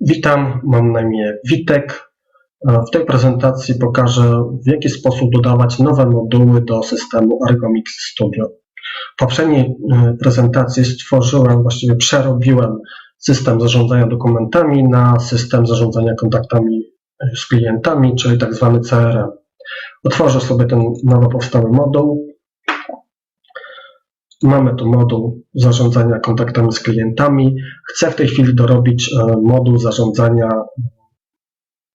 Witam, mam na imię Witek. E, W tej prezentacji pokażę, w jaki sposób dodawać nowe moduły do systemu Argomix Studio. W poprzedniej e, prezentacji stworzyłem, właściwie przerobiłem system zarządzania dokumentami na system zarządzania kontaktami e, z klientami, czyli tak zwany CRM. Otworzę sobie ten nowo powstały moduł. Mamy tu moduł zarządzania kontaktami z klientami. Chcę w tej chwili dorobić e, moduł zarządzania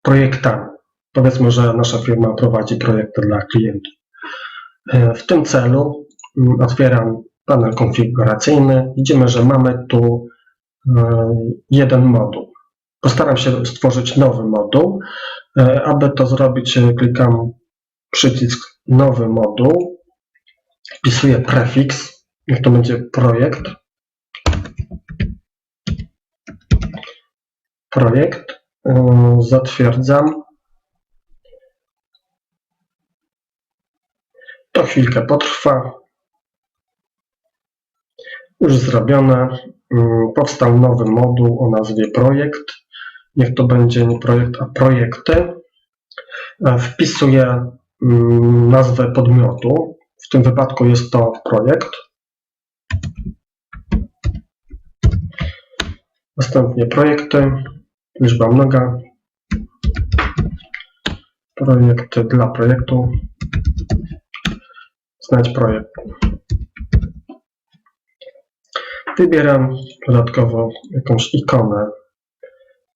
projektami. Powiedzmy, że nasza firma prowadzi projekty dla klientów. E, W tym celu mm, otwieram panel konfiguracyjny. Widzimy, że mamy tu e, jeden moduł. Postaram się stworzyć nowy moduł. Aby to zrobić, klikam przycisk nowy moduł. Wpisuję prefiks. Niech to będzie projekt. projekt, y, zatwierdzam. To chwilkę potrwa. Już zrobione. Y, Powstał nowy moduł o nazwie projekt. Niech to będzie nie projekt, a projekty. E, Wpisuję mm, nazwę podmiotu. W tym wypadku jest to projekt. Następnie projekty liczba mnoga, projekty dla projektu, znajdź projekt. Wybieram dodatkowo jakąś ikonę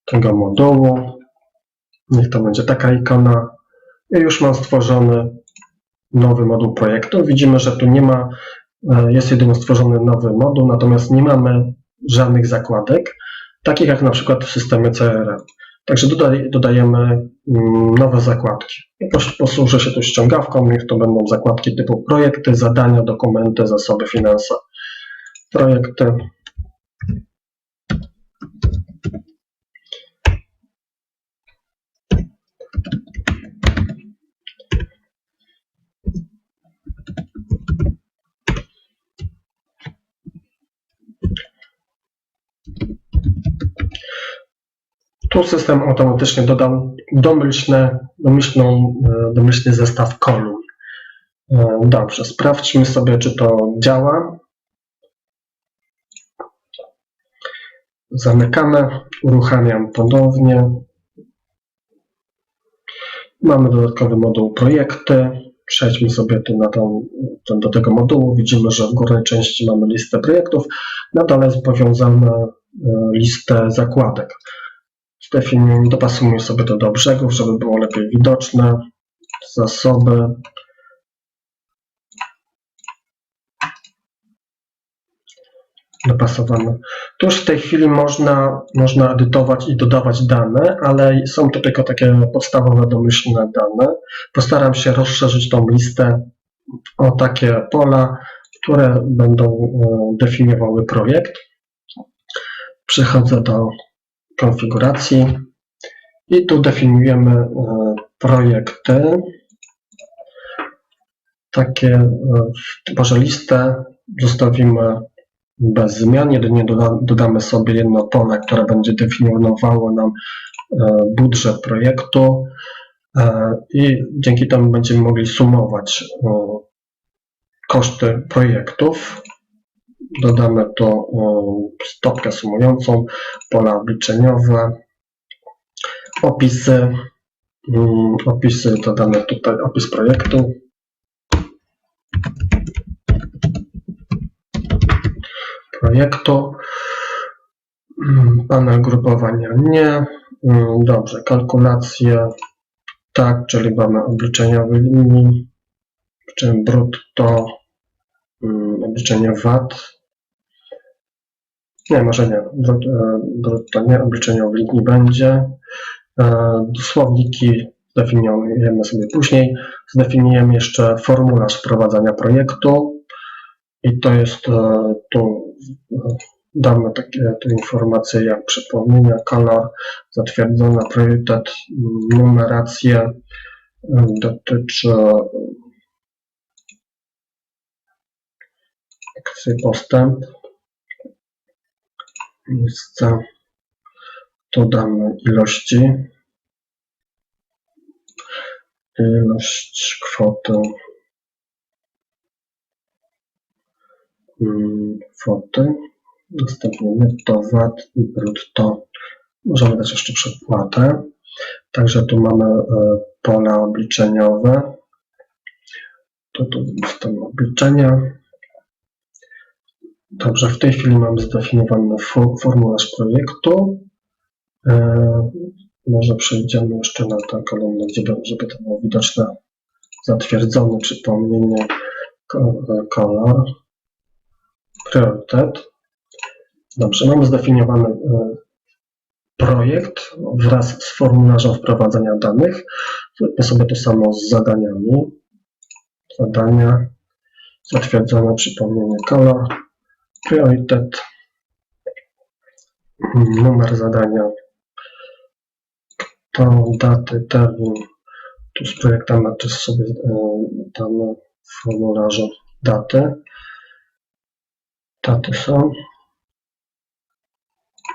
tego modułu. Niech to będzie taka ikona. I już mam stworzony nowy moduł projektu. Widzimy, że tu nie ma, jest jedynie stworzony nowy moduł, natomiast nie mamy żadnych zakładek takich jak na przykład w systemie CRM. Także dodaj, dodajemy mm, nowe zakładki. Pos- Posłużę się tu ściągawką, niech to będą zakładki typu projekty, zadania, dokumenty, zasoby, finanse. Projekty. Tu system automatycznie dodał domyślne, domyślną, e, domyślny zestaw kolumn. E, Dobrze, sprawdźmy sobie, czy to działa. Zamykamy, uruchamiam ponownie. Mamy dodatkowy moduł projekty. Przejdźmy sobie tu na tą, do tego modułu. Widzimy, że w górnej części mamy listę projektów. Na dole jest powiązane e, listę zakładek. Zdefiniuj, dopasujmy sobie to do brzegów, żeby było lepiej widoczne. Zasoby. Dopasowane. Tu już w tej chwili można, można edytować i dodawać dane, ale są to tylko takie podstawowe, domyślne dane. Postaram się rozszerzyć tą listę o takie pola, które będą e, definiowały projekt. Przechodzę do konfiguracji i tu definiujemy e, projekty. Takie, e, może listę zostawimy bez zmian, jedynie doda, dodamy sobie jedno pole, które będzie definiowało nam e, budżet projektu i dzięki temu będziemy mogli sumować koszty projektów. Dodamy tu stopkę sumującą, pola obliczeniowe, opisy. mm, Opisy dodamy tutaj opis projektu. Projektu. Mm, Panel grupowania nie. Mm, Dobrze, kalkulacje tak, czyli mamy obliczeniowy linii, w czym brutto, obliczenie VAT, nie, może nie. Brut- e, Brutto nie, obliczenie w linii będzie. E, Słowniki zdefiniujemy sobie później. Zdefiniujemy jeszcze formularz wprowadzania projektu i to jest e, tu damy takie tu informacje jak przypomnienia, kolor, zatwierdzona priorytet, numerację dotyczy akcji postęp miejsca Tu damy ilości. Ilość kwoty. Mm, Kwoty. Następnie netto, VAT i brutto. Możemy dać jeszcze przedpłatę. Także tu mamy e, pola obliczeniowe. Tu, tu są obliczenia. Dobrze, w tej chwili mamy zdefiniowany formularz projektu. E, może przejdziemy jeszcze na tę kolumnę, be- żeby to było widoczne. Zatwierdzony, przypomnienie, ko- e, kolor, priorytet. Dobrze, mamy zdefiniowany e, projekt wraz z formularzem wprowadzania danych. Zróbmy sobie to samo z zadaniami. Zadania, zatwierdzone, przypomnienie, kolor, priorytet, numer zadania, to daty, termin. Tu z projektem też sobie e, damy w formularzu daty. Daty są.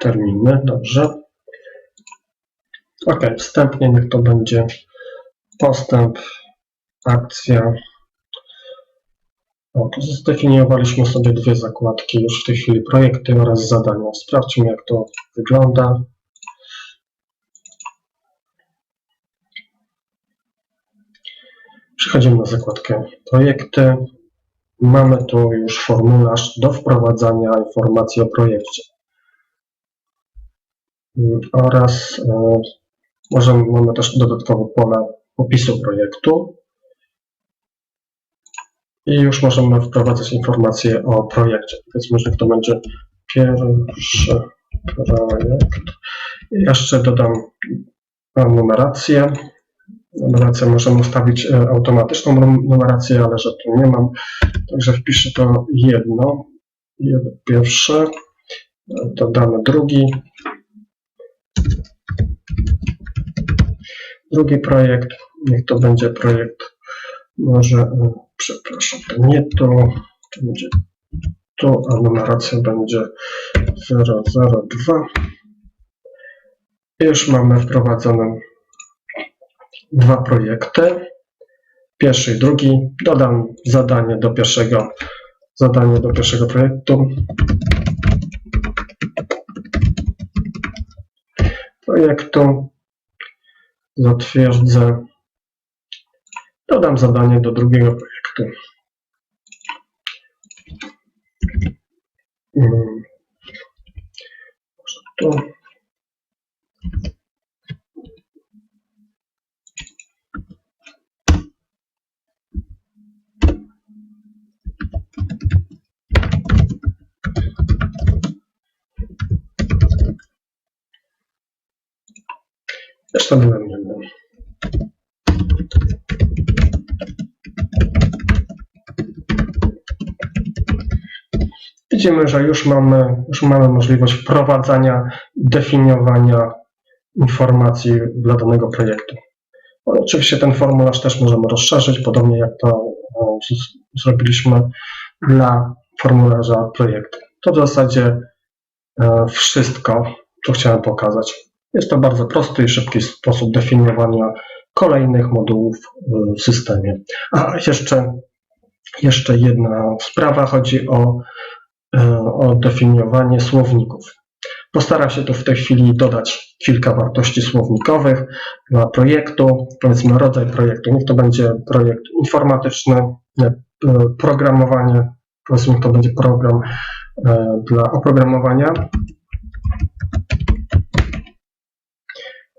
Terminy, dobrze. Ok, wstępnie niech to będzie postęp, akcja. O, tu zdefiniowaliśmy sobie dwie zakładki już w tej chwili, projekty oraz zadania. Sprawdźmy jak to wygląda. Przechodzimy na zakładkę projekty. Mamy tu już formularz do wprowadzania informacji o projekcie. Oraz e, możemy, mamy też dodatkowe pole opisu projektu. I już możemy wprowadzać informacje o projekcie. Powiedzmy, że to będzie pierwszy projekt. Jeszcze dodam numerację. Numerację możemy ustawić e, automatyczną num- numerację, ale że tu nie mam. Także wpiszę to jedno. Jed- Pierwszy. E, Dodamy drugi. Drugi projekt. Niech to będzie projekt. Może, e, przepraszam, to nie tu. To będzie tu, a numeracja będzie 002. I już mamy wprowadzone dwa projekty. Pierwszy i drugi. Dodam zadanie do pierwszego zadanie do pierwszego projektu. Projektu zatwierdzę. Dodam zadanie do drugiego projektu. Mm. Może tu. Zresztą Widzimy, że już mamy, już mamy możliwość wprowadzania, definiowania informacji dla danego projektu. Oczywiście ten formularz też możemy rozszerzyć, podobnie jak to z- zrobiliśmy dla formularza projektu. To w zasadzie e, wszystko, co chciałem pokazać. Jest to bardzo prosty i szybki sposób definiowania kolejnych modułów e, w systemie. A jeszcze, jeszcze jedna sprawa, chodzi o, o definiowanie słowników. Postaram się tu w tej chwili dodać kilka wartości słownikowych dla projektu, powiedzmy rodzaj projektu. Niech to będzie projekt informatyczny, e, programowanie, powiedzmy to będzie program e, dla oprogramowania.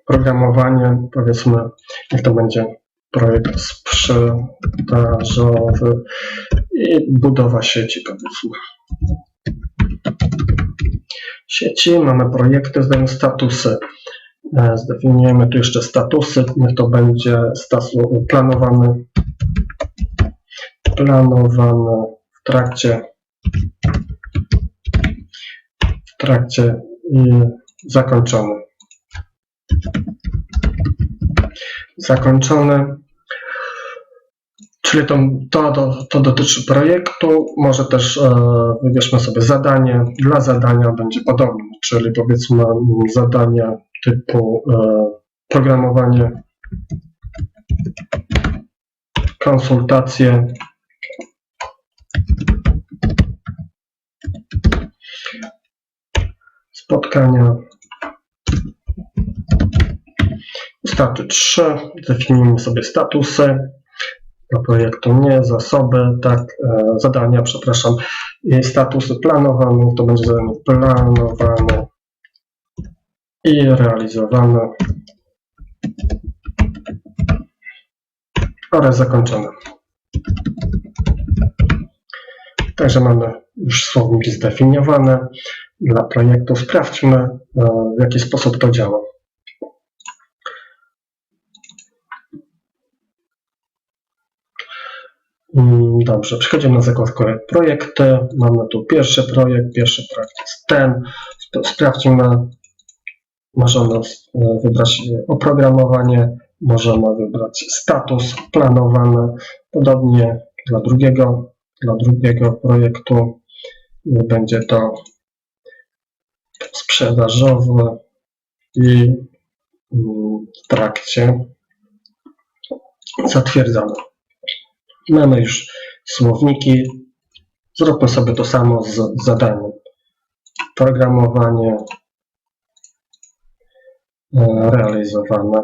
Programowanie, powiedzmy, niech to będzie projekt sprzedażowy i budowa sieci, powiedzmy. Sieci, mamy projekty, zdajemy statusy. E, Zdefiniujemy tu jeszcze statusy, niech to będzie stasu planowany, planowany w trakcie, w trakcie i zakończony. Zakończony. Czyli to, to, to, dotyczy projektu, może też e, wybierzmy sobie zadanie. Dla zadania będzie podobne, czyli powiedzmy zadanie typu e, programowanie, konsultacje, spotkania. Staty 3. Definiujemy sobie statusy projektu nie, zasoby, tak, e, zadania, przepraszam, i statusy planowane, to będzie zadanie planowane i realizowane oraz zakończone. Także mamy już słowniki zdefiniowane. Dla projektu sprawdźmy, e, w jaki sposób to działa. Dobrze, przechodzimy na zakładkę projekty. Mamy tu pierwszy projekt. Pierwszy projekt jest ten. Sp- Sprawdźmy. Możemy e, wybrać oprogramowanie, możemy wybrać status planowany. Podobnie dla drugiego, dla drugiego projektu będzie to sprzedażowy i mm, w trakcie zatwierdzamy. Mamy już słowniki. Zróbmy sobie to samo z zadaniem. Programowanie e, realizowane.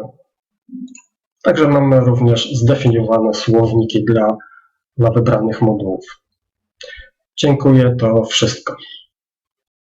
Także mamy również zdefiniowane słowniki dla, dla wybranych modułów. Dziękuję, to wszystko.